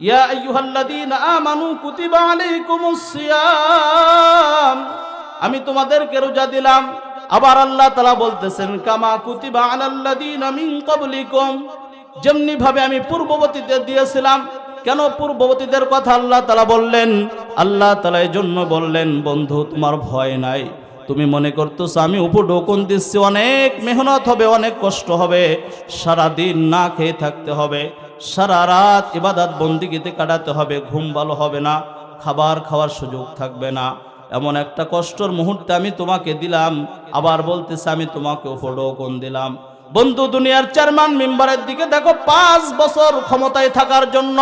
ইয়া আইয়ুহাল্লাযীনা আমানু কুতিবা আলাইকুমুস সিয়াম। আমি তোমাদেরকে রোজা দিলাম। আবার আল্লাহ তাআলা বলতেছেন, কামা কুতিবা আলাল্লাযীনা মিন ক্বাবলিকুম। যেমনি ভাবে আমি পূর্ববর্তীদের দিয়েছিলাম, কেন পূর্ববর্তীদের কথা আল্লাহ তাআলা বললেন? আল্লাহ তাআলা এই জন্য বললেন, বন্ধু, তোমার ভয় নাই। তুমি মনে করতেছো আমি উপডোকন দিচ্ছি, অনেক মেহনত হবে, অনেক কষ্ট হবে সারা দিন না খেয়ে থাকতে হবে। সারা রাত ইবাদত বন্দিগিতে কাটাতে হবে, ঘুম ভালো হবে না, খাবার খাওয়ার সুযোগ থাকবে না। এমন একটা কষ্টর মুহূর্তে আমি তোমাকে দিলাম, আবার বলতেছে আমি তোমাকে উপডোকন দিলাম। বন্ধু, দুনিয়ার চেয়ারম্যান মেম্বারের দিকে দেখো, পাঁচ বছর ক্ষমতায় থাকার জন্য,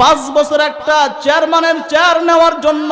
পাঁচ বছর একটা চেয়ারম্যানের চেয়ার নেওয়ার জন্য,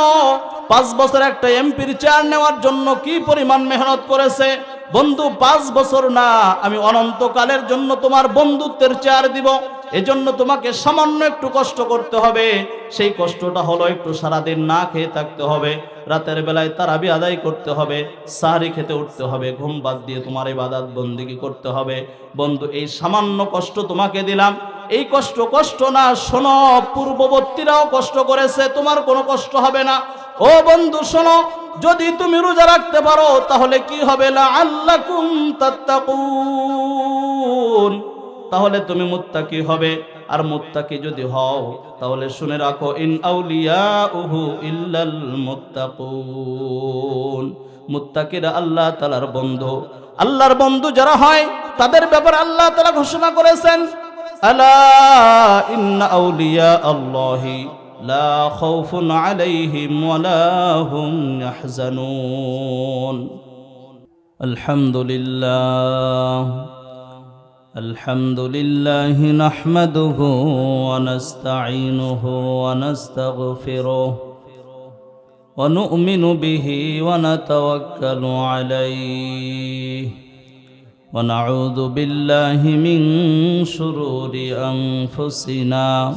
পাঁচ বছর একটা এমপির চেয়ার নেওয়ার জন্য কি পরিমাণ মেহনত করেছে? বন্ধু, পাঁচ বছর না, আমি অনন্তকালের জন্য তোমার বন্ধুত্বের চেয়ার দিব। এজন্য তোমাকে সামান্য একটু কষ্ট করতে হবে। সেই কষ্টটা হলো একটু সারাদিন না খেয়ে থাকতে হবে। রাতের বেলায় তারাবি আদায় করতে হবে। সাহারি খেতে উঠতে হবে। ঘুম বাদ দিয়ে তোমার ইবাদত বন্দিগি করতে হবে। বন্ধু, এই সামান্য কষ্ট তোমাকে দিলাম। এই কষ্ট কষ্ট না, শোনো, পূর্ববর্তীরাও কষ্ট করেছে। তোমার কোনো কষ্ট হবে না। ও বন্ধু, শোনো যদি তুমি রোজা রাখতে পারো, তাহলে কি হবে? তাহলে তুমি মুত্তাকি হবে। আর মুত্তাকি যদি হও, তাহলে শুনে রাখো, ইন আউলিয়া উহু ইল্লাল মুত্তাকুন। মুত্তাকিরা আল্লাহ তালার বন্ধু। আল্লাহর বন্ধু যারা হয়, তাদের ব্যাপারে আল্লাহ তালা ঘোষণা করেছেন, আলা ইন্না আউলিয়া আল্লাহি। لا خوف عليهم ولا هم يحزنون. الحمد لله الحمد لله نحمده ونستعينه ونستغفره ونؤمن به ونتوكل عليه. ونعوذ بالله من شرور أنفسنا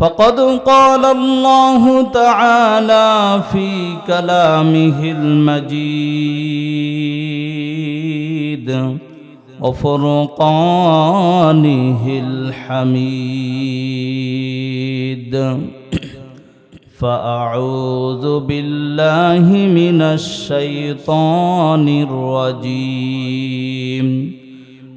فقد قال الله تعالى في كلامه المجيد وفرقانه الحميد فأعوذ بالله من الشيطان الرجيم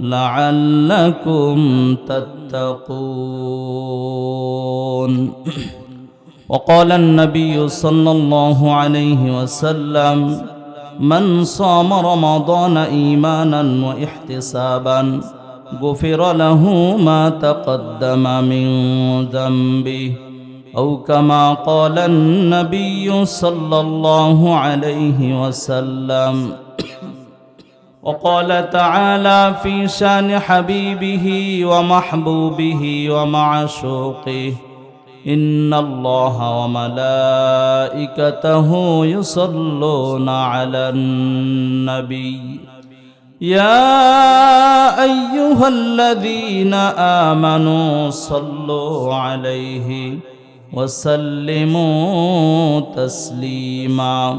لعلكم تتقون. وقال النبي صلى الله عليه وسلم من صام رمضان إيمانا وإحتسابا غفر له ما تقدم من ذنبه. أو كما قال النبي صلى الله عليه وسلم وقال تعالى في شان حبيبه ومحبوبه ومعشوقه إن الله وملائكته يصلون على النبي. يا أيها الذين آمنوا صلوا عليه وسلموا تسليما.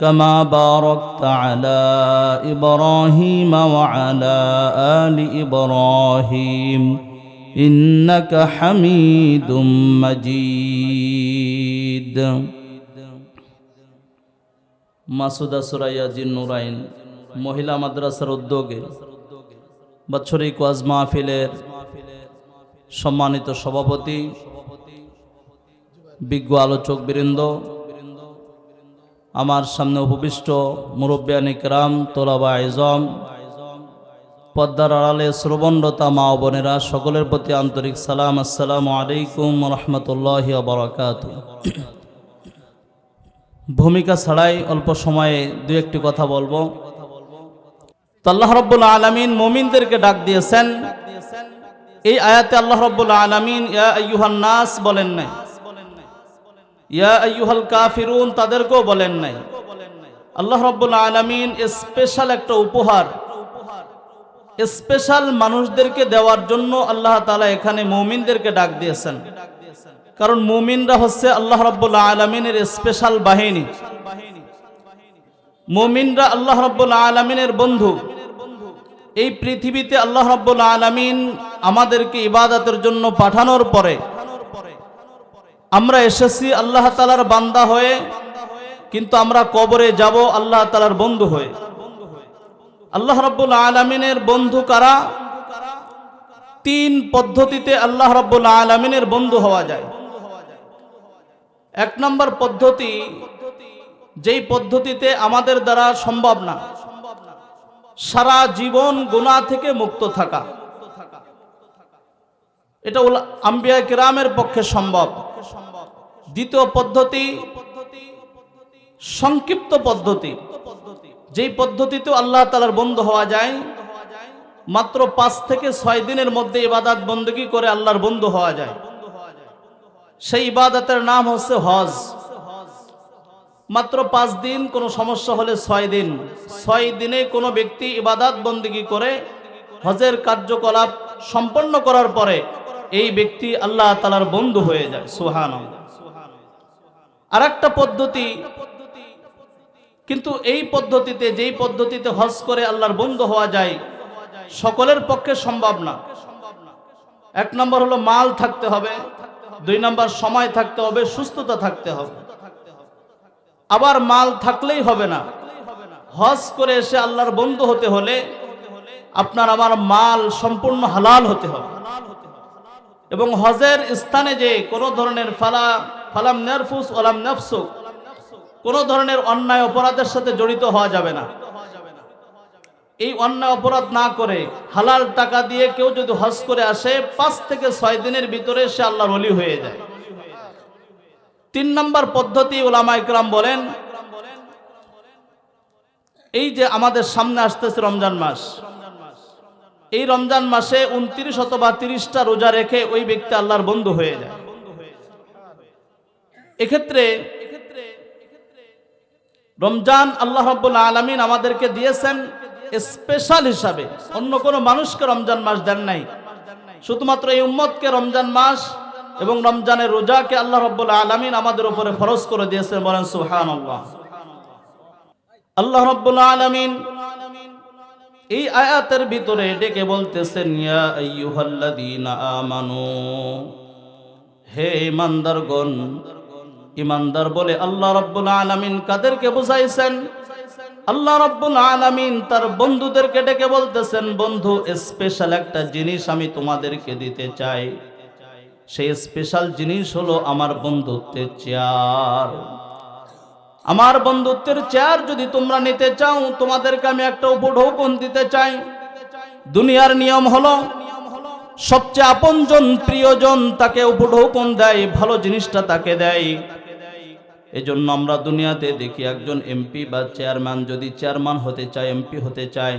كما باركت على إبراهيم وعلى آل إبراهيم إنك حميد مجيد মাসুদা সুরাইয়া জিন নুরাইন মহিলা মাদ্রাসার উদ্যোগে বাৎসরিক ওয়াজ মাহফিলের সম্মানিত সভাপতি বিজ্ঞ আলোচক বৃন্দ আমার সামনে উপবিষ্ট মুরব্বিয়ান ইকরাম তোলাবা আইজম, পদ্মার আড়ালে শ্রবণরতা মা বোনেরা সকলের প্রতি আন্তরিক সালাম, আসসালামু আলাইকুম রহমতুল্লাহ বরাকাত ভূমিকা ছাড়াই অল্প সময়ে দু একটি কথা বলব। আল্লাহ রব্বুল আলমিন মোমিনদেরকে ডাক দিয়েছেন। এই আয়াতে আল্লাহ রব্বুল আলমিন, ইয়া আইয়ুহান নাস বলেন নাই। ইয়া আইয়ুহাল কাফিরুন, তাদেরকেও বলেন নাই। আল্লাহ রব্বুল আলমিন স্পেশাল একটা উপহার স্পেশাল মানুষদেরকে দেওয়ার জন্য আল্লাহ তালা এখানে মৌমিনদেরকে ডাক দিয়েছেন। কারণ মুমিনরা হচ্ছে আল্লাহ রব্বুল আলমিনের স্পেশাল বাহিনী। মুমিনরা আল্লাহ রব্বুল আলমিনের বন্ধু। এই পৃথিবীতে আল্লাহ রব্বুল আলমিন আমাদেরকে ইবাদতের জন্য পাঠানোর পরে আমরা এসেছি আল্লাহ তালার বান্দা হয়ে, কিন্তু আমরা কবরে যাব আল্লাহ তালার বন্ধু হয়ে। আল্লাহ রব্বুল আলমিনের বন্ধু কারা? তিন পদ্ধতিতে আল্লাহ রব্বুল আলমিনের বন্ধু হওয়া যায়। এক নম্বর পদ্ধতি, যেই পদ্ধতিতে আমাদের দ্বারা সম্ভব না, সারা জীবন গুণা থেকে মুক্ত থাকা। এটা আম্বিয়া কিরামের পক্ষে সম্ভব। দ্বিতীয় পদ্ধতি, সংক্ষিপ্ত পদ্ধতি। যেই পদ্ধতিতে আল্লাহ তালার বন্ধ হওয়া যায়, মাত্র পাঁচ থেকে ছয় দিনের মধ্যে ইবাদাত বন্দী করে আল্লাহর বন্ধু হওয়া যায়। সেই ইবাদতের নাম হচ্ছে হজ। মাত্র পাঁচ দিন কোনো সমস্যা হলে ছয় দিন। ছয় দিনে কোনো ব্যক্তি ইবাদাত বন্দিগি করে হজের কার্যকলাপ সম্পন্ন করার পরে এই ব্যক্তি আল্লাহ তালার বন্ধু হয়ে যায়। সুহান আর একটা পদ্ধতি। কিন্তু এই পদ্ধতিতে, যেই পদ্ধতিতে হজ করে আল্লাহর বন্ধু হওয়া যায়, সকলের পক্ষে সম্ভব না। এক নম্বর হলো মাল থাকতে হবে, দুই নম্বর সময় থাকতে হবে, সুস্থতা থাকতে হবে। আবার মাল থাকলেই হবে না। হজ করে এসে আল্লাহর বন্ধু হতে হলে আপনার আমার মাল সম্পূর্ণ হালাল হতে হবে। এবং হজের স্থানে যে কোনো ধরনের ফালা ফালাম নারফুস ওলাম নাফসু কোনো ধরনের অন্যায় অপরাধের সাথে জড়িত হওয়া যাবে না। এই অন্যায় অপরাধ না করে হালাল টাকা দিয়ে কেউ যদি হজ করে আসে, পাঁচ থেকে ছয় দিনের ভিতরে সে আল্লাহর অলি হয়ে যায়। তিন নম্বর পদ্ধতি ওলামা ইকরাম বলেন, এই যে আমাদের সামনে আসতেছে রমজান মাস, এই রমজান মাসে উনত্রিশ অথবা তিরিশটা রোজা রেখে ওই ব্যক্তি আল্লাহর বন্ধু হয়ে যায়। এক্ষেত্রে রমজান আল্লাহ আলমিন আমাদেরকে দিয়েছেন স্পেশাল হিসাবে। অন্য কোনো মানুষকে রমজান মাস দেন নাই। শুধুমাত্র এই উম্মতকে রমজান মাস এবং রমজানের রোজাকে আল্লাহ রব্বুল আলমিন আমাদের উপরে ফরজ করে দিয়েছেন বলেন সুহান আল্লাহ আল্লাহ রব্বুল আলমিন এই আয়াতের ভিতরে ডেকে বলতেছেন, ইয়া হে ইমানদারগণ ইমানদার বলে আল্লাহ রব্বুল আলামিন কাদেরকে বুঝাইছেন? আল্লাহ রব্বুল আলামিন তার বন্ধুদেরকে ডেকে বলতেছেন, বন্ধু স্পেশাল একটা জিনিস আমি তোমাদেরকে দিতে চাই। সেই স্পেশাল জিনিস হলো আমার বন্ধুত্বের চেয়ার। আমার বন্ধুত্বের চেয়ার যদি তোমরা নিতে চাও, তোমাদেরকে আমি একটা উপঢৌকন দিতে চাই। দুনিয়ার নিয়ম হলো, সবচেয়ে আপনজন প্রিয়জন তাকে উপঢৌকন দেয়, ভালো জিনিসটা তাকে দেয়। এজন্য আমরা দুনিয়াতে দেখি একজন এমপি বা চেয়ারম্যান যদি চেয়ারম্যান হতে চায় এমপি হতে চায়,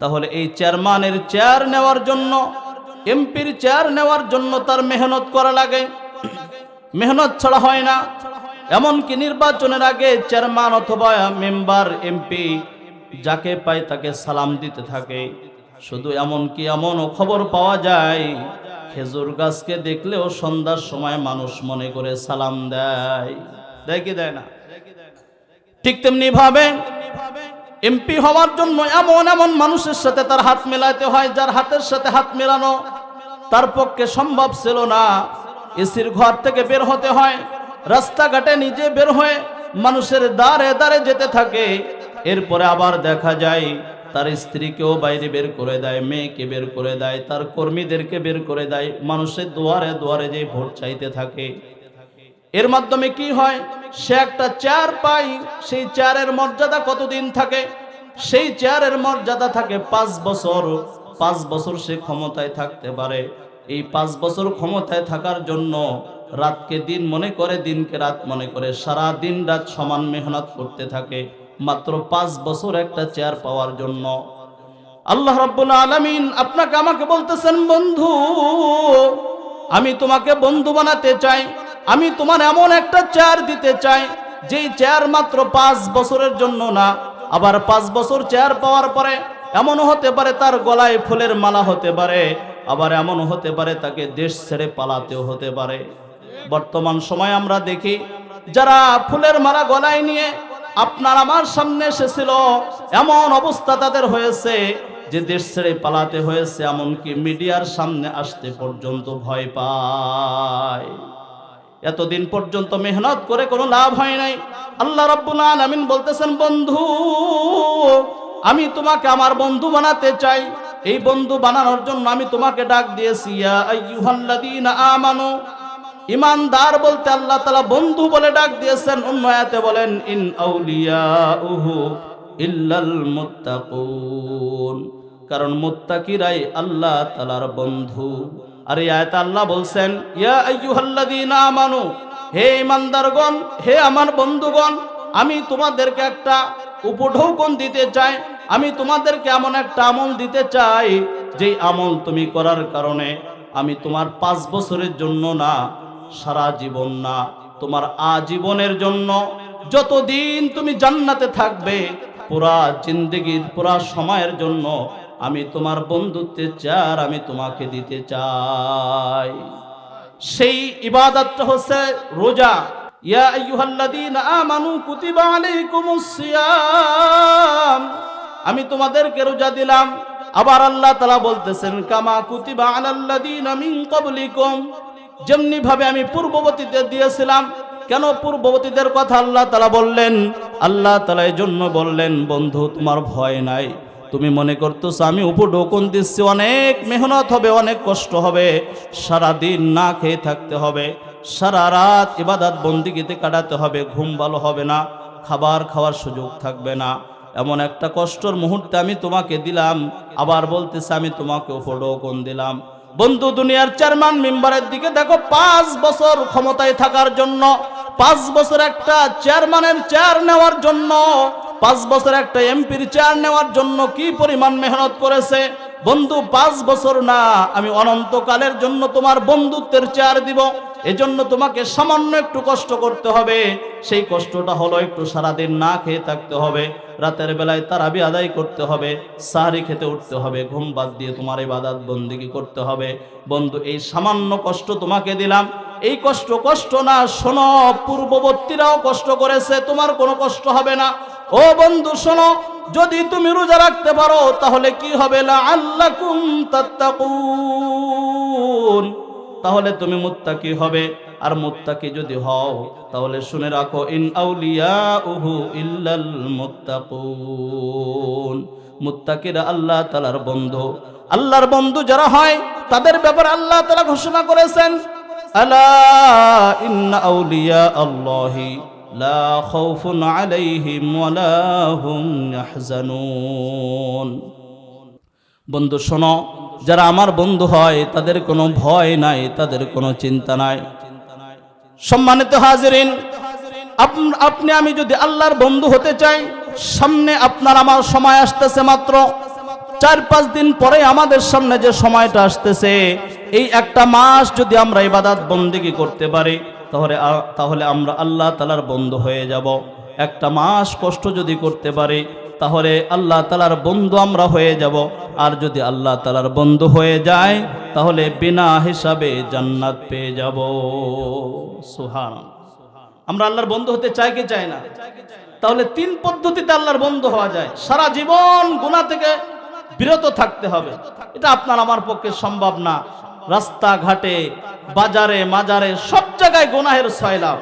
তাহলে এই চেয়ারম্যানের চেয়ার নেওয়ার জন্য এমপির চেয়ার নেওয়ার জন্য তার মেহনত করা লাগে। মেহনত ছাড়া হয় না। এমনকি নির্বাচনের আগে চেয়ারম্যান অথবা মেম্বার এমপি যাকে পায় তাকে সালাম দিতে থাকে। শুধু এমনকি এমনও খবর পাওয়া যায়, খেজুর গাছকে দেখলেও সন্ধ্যার সময় মানুষ মনে করে সালাম দেয়। দেয় দেয় না। ঠিক তেমনি ভাবে এমপি হওয়ার জন্য এমন এমন মানুষের সাথে তার হাত মেলাতে হয়, যার হাতের সাথে হাত মেলানো তার পক্ষে সম্ভব ছিল না। এসির ঘর থেকে বের হতে হয়, রাস্তাঘাটে নিজে বের হয়ে মানুষের দ্বারে দ্বারে যেতে থাকে। এরপরে আবার দেখা যায়, তার স্ত্রীকেও বাইরে বের করে দেয়, মেয়েকে বের করে দেয়, তার কর্মীদেরকে বের করে দেয়, মানুষের দুয়ারে দুয়ারে যে ভোট চাইতে থাকে। এর মাধ্যমে কি হয়? সে একটা চেয়ার পায়, সেই চেয়ারের মর্যাদা কতদিন থাকে? সেই চেয়ারের মর্যাদা থাকে পাঁচ বছর। পাঁচ বছর সে ক্ষমতায় থাকতে পারে। এই পাঁচ বছর ক্ষমতায় থাকার জন্য রাতকে দিন মনে করে, দিনকে রাত মনে করে, সারা দিন রাত সমান মেহনত করতে থাকে। মাত্র পাঁচ বছর একটা চেয়ার পাওয়ার জন্য। আল্লাহ রাব্বুল আলামিন আপনাকে আমাকে বলতেছেন, বন্ধু, আমি তোমাকে বন্ধু বানাতে চাই। আমি তোমার এমন একটা চেয়ার দিতে চাই, যেই চেয়ার মাত্র পাঁচ বছরের জন্য না, আবার পাঁচ বছর চেয়ার পাওয়ার পরে এমনও হতে পারে তার গলায় ফুলের মালা হতে পারে, আবার এমন হতে পারে তাকে দেশ ছেড়ে পালাতেও হতে পারে। বর্তমান সময় আমরা দেখি, যারা ফুলের মালা গলায় নিয়ে আপনার আমার সামনে এসেছিল, এমন অবস্থা তাদের হয়েছে, যে দেশ ছেড়ে পালাতে হয়েছে, এমনকি মিডিয়ার সামনে আসতে পর্যন্ত ভয় পায়। এতদিন পর্যন্ত মেহনত করে কোনো লাভ হয় নাই। আল্লাহ রাব্বুল আলামিন বলতেছেন, বন্ধু, আমি তোমাকে আমার বন্ধু বানাতে চাই। এই বন্ধু বানানোর জন্য আমি তোমাকে ডাক দিয়েছি, ইয়া আইয়ুহাল্লাযীনা আমানু। ইমানদার বলতে আল্লাহ তাআলা বন্ধু বলে ডাক দিয়েছেন, অন্য আয়াতে বলেন, ইন আউলিয়াউহু ইল্লাল মুত্তাকুন। কারণ মুত্তাকিরাই আল্লাহ তাআলার বন্ধু। আর এই আয়াতে আল্লাহ বলছেন, ইয়া আইয়ুহাল্লাযীনা আমানু, হে ইমানদারগণ হে আমার বন্ধুগণ, আমি তোমাদেরকে একটা উপঢৌকন দিতে চাই, আমি তোমাদেরকে এমন একটা আমল দিতে চাই, যেই আমল তুমি করার কারণে আমি তোমার পাঁচ বছরের জন্য না, সারা জীবন না, তোমার আজীবনের জন্য যতদিন তুমি জান্নাতে থাকবে, পুরা জিন্দগির, পুরা সময়ের জন্য আমি তোমার বন্ধুত্বের চার, আমি তোমাকে দিতে চাই। সেই ইবাদতটা হচ্ছে রোজা। ইয়া আইয়ুহাল্লাযীনা আমানু কুতিবা আলাইকুমুস সিয়াম। আমি তোমাদেরকে রোজা দিলাম। আবার আল্লাহ তাআলা বলতেছেন, কামা কুতিবা আলাল্লাযীনা মিন ক্বাবলিকুম। যেমনি ভাবে আমি পূর্ববর্তীদের দিয়েছিলাম, কেন পূর্ববর্তীদের কথা আল্লাহ তাআলা বললেন? আল্লাহ তাআলা এই জন্য বললেন, বন্ধু, তোমার ভয় নাই। তুমি মনে করতেছো আমি উপডোকন দিচ্ছি, অনেক মেহনত হবে, অনেক কষ্ট হবে সারা দিন না খেয়ে থাকতে হবে, সারা রাত ইবাদত বন্দিগিতে কাটাতে হবে, ঘুম ভালো হবে না, খাবার খাওয়ার সুযোগ থাকবে না। এমন একটা কষ্টর মুহূর্তে আমি তোমাকে দিলাম, আবার বলতেছে আমি তোমাকে উপডোকন দিলাম। বন্ধু, দুনিয়ার চেয়ারম্যান, মেম্বারের দিকে দেখো, পাঁচ বছর ক্ষমতায় থাকার জন্য, পাঁচ বছর একটা চেয়ারম্যানের চেয়ার নেওয়ার জন্য পাঁচ বছর একটা এমপির চেয়ার নেওয়ার জন্য কি পরিমাণ মেহনত করেছে? বন্ধু, পাঁচ বছর না, আমি অনন্তকালের জন্য তোমার বন্ধুত্বের চেয়ার দিব। এজন্য তোমাকে সামান্য একটু কষ্ট করতে হবে। সেই কষ্টটা হলো একটু সারাদিন না খেয়ে থাকতে হবে। রাতের বেলায় তারাবি আদায় করতে হবে। সাহারি খেতে উঠতে হবে। ঘুম বাদ দিয়ে তোমার ইবাদত বন্দিগি করতে হবে। বন্ধু, এই সামান্য কষ্ট তোমাকে দিলাম। এই কষ্ট কষ্ট না, শোনো, পূর্ববর্তীরাও কষ্ট করেছে। তোমার কোনো কষ্ট হবে না। ও বন্ধু, শোনো, যদি তুমি রোজা রাখতে পারো, তাহলে কি হবে? তাহলে তুমি মুত্তাকি হবে। আর মুত্তাকি যদি হও, তাহলে শুনে রাখো, ইন আউলিয়া উহু ইল্লাল মুত্তাকুন। মুত্তাকিরা আল্লাহ তালার বন্ধু। আল্লাহর বন্ধু যারা হয়, তাদের ব্যাপারে আল্লাহ তালা ঘোষণা করেছেন, আলা ইন্না আউলিয়া আল্লাহি। লা খাউফুন আলাইহিম ওয়ালা হুম ইয়াহজানুন বন্ধু, শোনো, যারা আমার বন্ধু হয়, তাদের কোনো ভয় নাই, তাদের কোনো চিন্তা নাই। সম্মানিত হাজিরিন, আপ- আপনি, আমি যদি আল্লাহর বন্ধু হতে চাই, সামনে আপনার আমার সময় আসতেছে মাত্র। চার পাঁচ দিন পরে আমাদের সামনে যে সময়টা আসতেছে, এই একটা মাস যদি আমরা ইবাদাত বন্দিগি করতে পারি তাহলে তাহলে আমরা আল্লাহ তালার বন্ধ হয়ে যাব। একটা মাস কষ্ট যদি করতে পারি, তাহলে আল্লাহ তালার বন্ধু আমরা হয়ে যাব। আর যদি আল্লাহ তালার বন্ধু হয়ে যায়, তাহলে বিনা হিসাবে জান্নাত পেয়ে যাব। সুহান আমরা আল্লাহর বন্ধু হতে চাই কি চাই না? তাহলে তিন পদ্ধতিতে আল্লাহর বন্ধু হওয়া যায়। সারা জীবন গুণা থেকে বিরত থাকতে হবে। এটা আপনার আমার পক্ষে সম্ভব না। রাস্তাঘাটে, বাজারে, মাজারে, সব জায়গায় গুনাহের সয়লাভ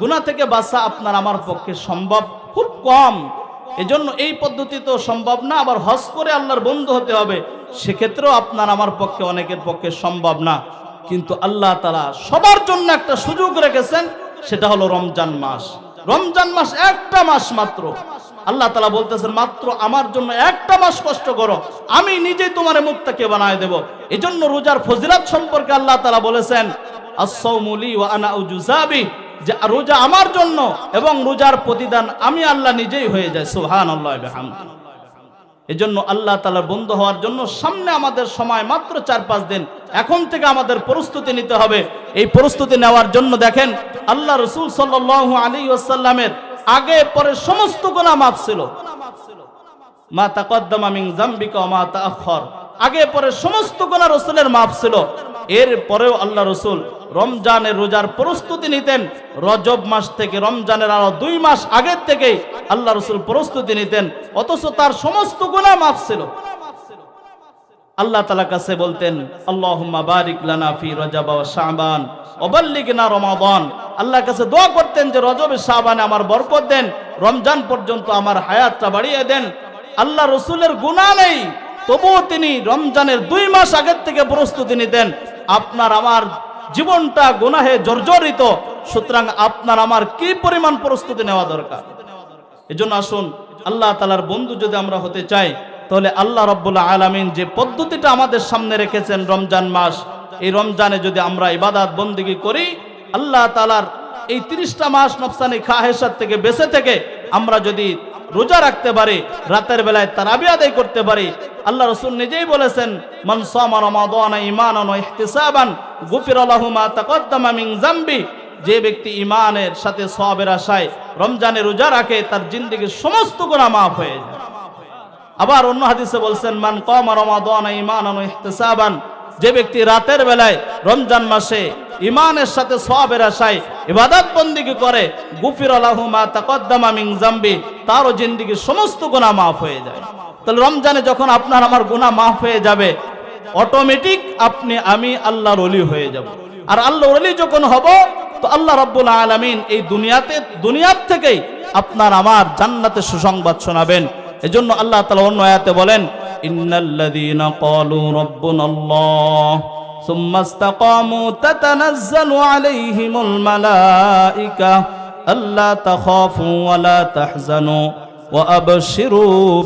গুণা থেকে বাঁচা আপনার আমার পক্ষে সম্ভব, খুব কম। এজন্য এই পদ্ধতি তো সম্ভব না, আবার হজ করে আল্লাহর বন্ধু হতে হবে। সেক্ষেত্রেও আপনার আমার পক্ষে, অনেকের পক্ষে সম্ভব না। কিন্তু আল্লাহ তালা সবার জন্য একটা সুযোগ রেখেছেন, সেটা হলো রমজান মাস। রমজান মাস একটা মাস মাত্র। আল্লাহ তালা বলতেছেন, মাত্র আমার জন্য একটা মাস কষ্ট করো। আমি নিজেই তোমার মুক্তাকে বানায় দেব। এজন্য রোজার ফজিলাত সম্পর্কে আল্লাহ তালা বলেছেন রোজা আমার জন্য এবং রোজার প্রতিদান আমি আল্লাহ নিজেই হয়ে যায় সুহান আল্লাহ এজন্য আল্লাহ তালার বন্ধু হওয়ার জন্য সামনে আমাদের সময় মাত্র চার পাঁচ দিন। এখন থেকে আমাদের প্রস্তুতি নিতে হবে। এই প্রস্তুতি নেওয়ার জন্য দেখেন, আল্লাহ রসুল সাল্লাহ আলী ওসাল্লামের আগে, পরে সমস্ত গোনা মাপ ছিল। জাম্বিকা আগে, পরে সমস্ত গোনা রসুলের মাফ ছিল। এর পরেও আল্লাহ রসুল রমজানের রোজার প্রস্তুতি নিতেন। রজব মাস থেকে রমজানের আরও দুই মাস আগের থেকেই আল্লাহ রসুল প্রস্তুতি নিতেন। অথচ তার সমস্ত গোনা মাফ ছিল। আল্লাহ তালা কাছে বলতেন, আল্লাহুম্মা বারিক লানা ফি রজব ওয়া শাবান ওবাল্লিগনা রমাদান। আল্লাহর কাছে দোয়া করতেন যে, রজবে শাবানে আমার বরকত দেন, রমজান পর্যন্ত আমার হায়াতটা বাড়িয়ে দেন। আল্লাহ রসুলের গুনাহ নেই, তবুও তিনি রমজানের দুই মাস আগের থেকে প্রস্তুতি নিতেন। আপনার আমার জীবনটা গুনাহে জর্জরিত, সুতরাং আপনার আমার কি পরিমাণ প্রস্তুতি নেওয়া দরকার? এজন্য আসুন, আল্লাহ তালার বন্ধু যদি আমরা হতে চাই তাহলে আল্লাহ রব্বুল্লাহ আলমিন যে পদ্ধতিটা আমাদের সামনে রেখেছেন রমজান মাস, এই রমজানে যদি আমরা ইবাদাত বন্দিগি করি, আল্লাহ তালার এই তিরিশটা মাস নফসানি খাহেসার থেকে বেঁচে থেকে আমরা যদি রোজা রাখতে পারি, রাতের বেলায় তারাবি আদায় করতে পারি, আল্লাহ রসুল নিজেই বলেছেন, মান সামা রমাদান ঈমানান ওয়া ইহতিসাবান, গুফিরা লাহু মা তাকদ্দামা মিন জামবি যে ব্যক্তি ইমানের সাথে সবের আশায় রমজানে রোজা রাখে, তার জিন্দগির সমস্ত গুণা মাফ হয়ে যায়। আবার অন্য হাদিসে বলছেন, মান কম রমাদান ওয়া ইহতিসাবান যে ব্যক্তি রাতের বেলায় রমজান মাসে ইমানের সাথে সবের আশায় ইবাদত বন্দিগি করে, গুফির মা তাকদ্দামা মিন জামবি তারও জিন্দগির সমস্ত গুনাহ মাফ হয়ে যায়। তাহলে রমজানে যখন আপনার আমার গুনাহ মাফ হয়ে যাবে, অটোমেটিক আপনি, আমি আল্লাহর ওলি হয়ে যাব। আর আল্লাহর ওলি যখন হব, তো আল্লাহ রাব্বুল আলামিন এই দুনিয়াতে, দুনিয়ার থেকেই আপনার আমার জান্নাতে সুসংবাদ শোনাবেন। এজন্য আল্লাহ তালা অন্য আয়াতে বলেন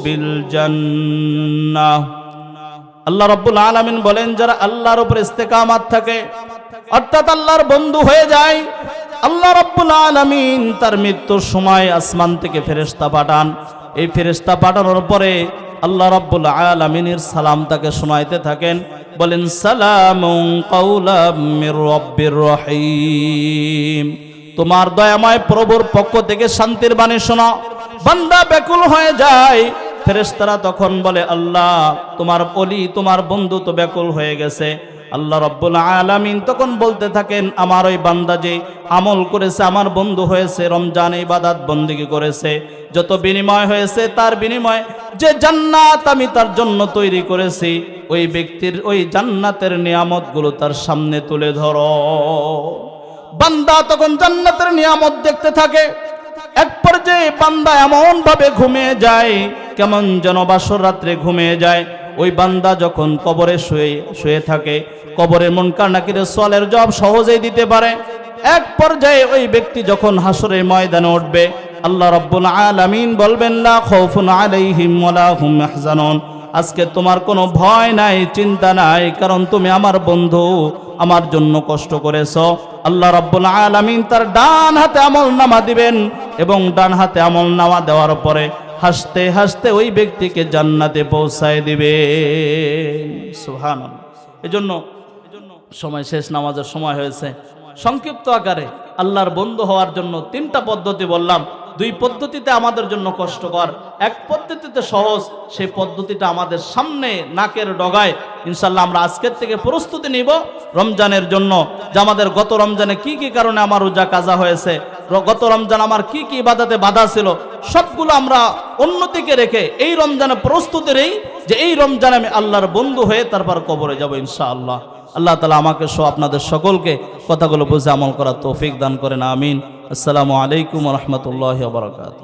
বিল আল্লাহ রাব্বুল আলামিন বলেন, যারা আল্লাহর উপর ইস্তেকামাত থাকে, অর্থাৎ আল্লাহর বন্ধু হয়ে যায়, আল্লাহ রাব্বুল আলমিন তার মৃত্যুর সময় আসমান থেকে ফেরেশতা পাঠান। এই ফেরেশতা পাঠানোর পরে আল্লাহ রব্বুল আলামিনের সালাম তাকে শোনাইতে থাকেন, বলেন সালাম রহিম। তোমার দয়াময় প্রভুর পক্ষ থেকে শান্তির বাণী শোনো বান্দা ব্যাকুল হয়ে যায়। ফেরেস্তারা তখন বলে, আল্লাহ, তোমার অলি, তোমার বন্ধু তো ব্যাকুল হয়ে গেছে। আল্লাহ রব্বুল আলামিন তখন বলতে থাকেন, আমার ওই বান্দা যে আমল করেছে, আমার বন্ধু হয়েছে, রমজান ইবাদত বন্দিগি করেছে, যত বিনিময় হয়েছে, তার বিনিময় যে জান্নাত আমি তার জন্য তৈরি করেছি, ওই ব্যক্তির, ওই জান্নাতের নিয়ামতগুলো তার সামনে তুলে ধরো। বান্দা তখন জান্নাতের নিয়ামত দেখতে থাকে, এক পর্যায়ে বান্দা এমন ভাবে ঘুমিয়ে যায়, কেমন যেন বাসর রাত্রে ঘুমিয়ে যায় ওই বান্দা যখন কবরে শুয়ে শুয়ে থাকে, কবরের মন কান্নাকিরে সলের জব সহজেই দিতে পারে। এক পর্যায়ে ওই ব্যক্তি যখন হাসরের ময়দানে উঠবে, আল্লাহ রব্বুল আলামিন বলবেন, লা খাউফুন আলাইহিম ওয়ালা হুম ইয়াহজানুন। আজকে তোমার কোনো ভয় নাই, চিন্তা নাই, কারণ তুমি আমার বন্ধু, আমার জন্য কষ্ট করেছ। আল্লাহ রাব্বুল আলামিন তার ডান হাতে আমল নামা দিবেন এবং ডান হাতে আমল নামা দেওয়ার পরে হাসতে হাসতে ওই ব্যক্তিকে জান্নাতে পৌঁছায় দিবে। সুহান এজন্য সময় শেষ, নামাজের সময় হয়েছে। সংক্ষিপ্ত আকারে আল্লাহর বন্ধু হওয়ার জন্য তিনটা পদ্ধতি বললাম। দুই পদ্ধতিতে আমাদের জন্য কষ্টকর। এক পদ্ধতিতে সহজ, সেই পদ্ধতিটা আমাদের সামনে নাকের ডগায়। ইনশাল্লাহ আমরা আজকের থেকে প্রস্তুতি নিব রমজানের জন্য। যে আমাদের গত রমজানে কি কি কারণে আমার রোজা কাজা হয়েছে গত রমজান আমার কি কি ইবাদাতে বাধা ছিল, সবগুলো আমরা অন্যদিকে রেখে এই রমজানে প্রস্তুতি নেই যে এই রমজানে আমি আল্লাহর বন্ধু হয়ে তারপর কবরে যাব ইনশাআল্লাহ। আল্লাহ তালা আমাকে সহ আপনাদের সকলকে কথাগুলো বুঝে আমল করার তৌফিক দান করেন, আমিন। আসসালামু আলাইকুম রহমতুল্লাহ বরকাত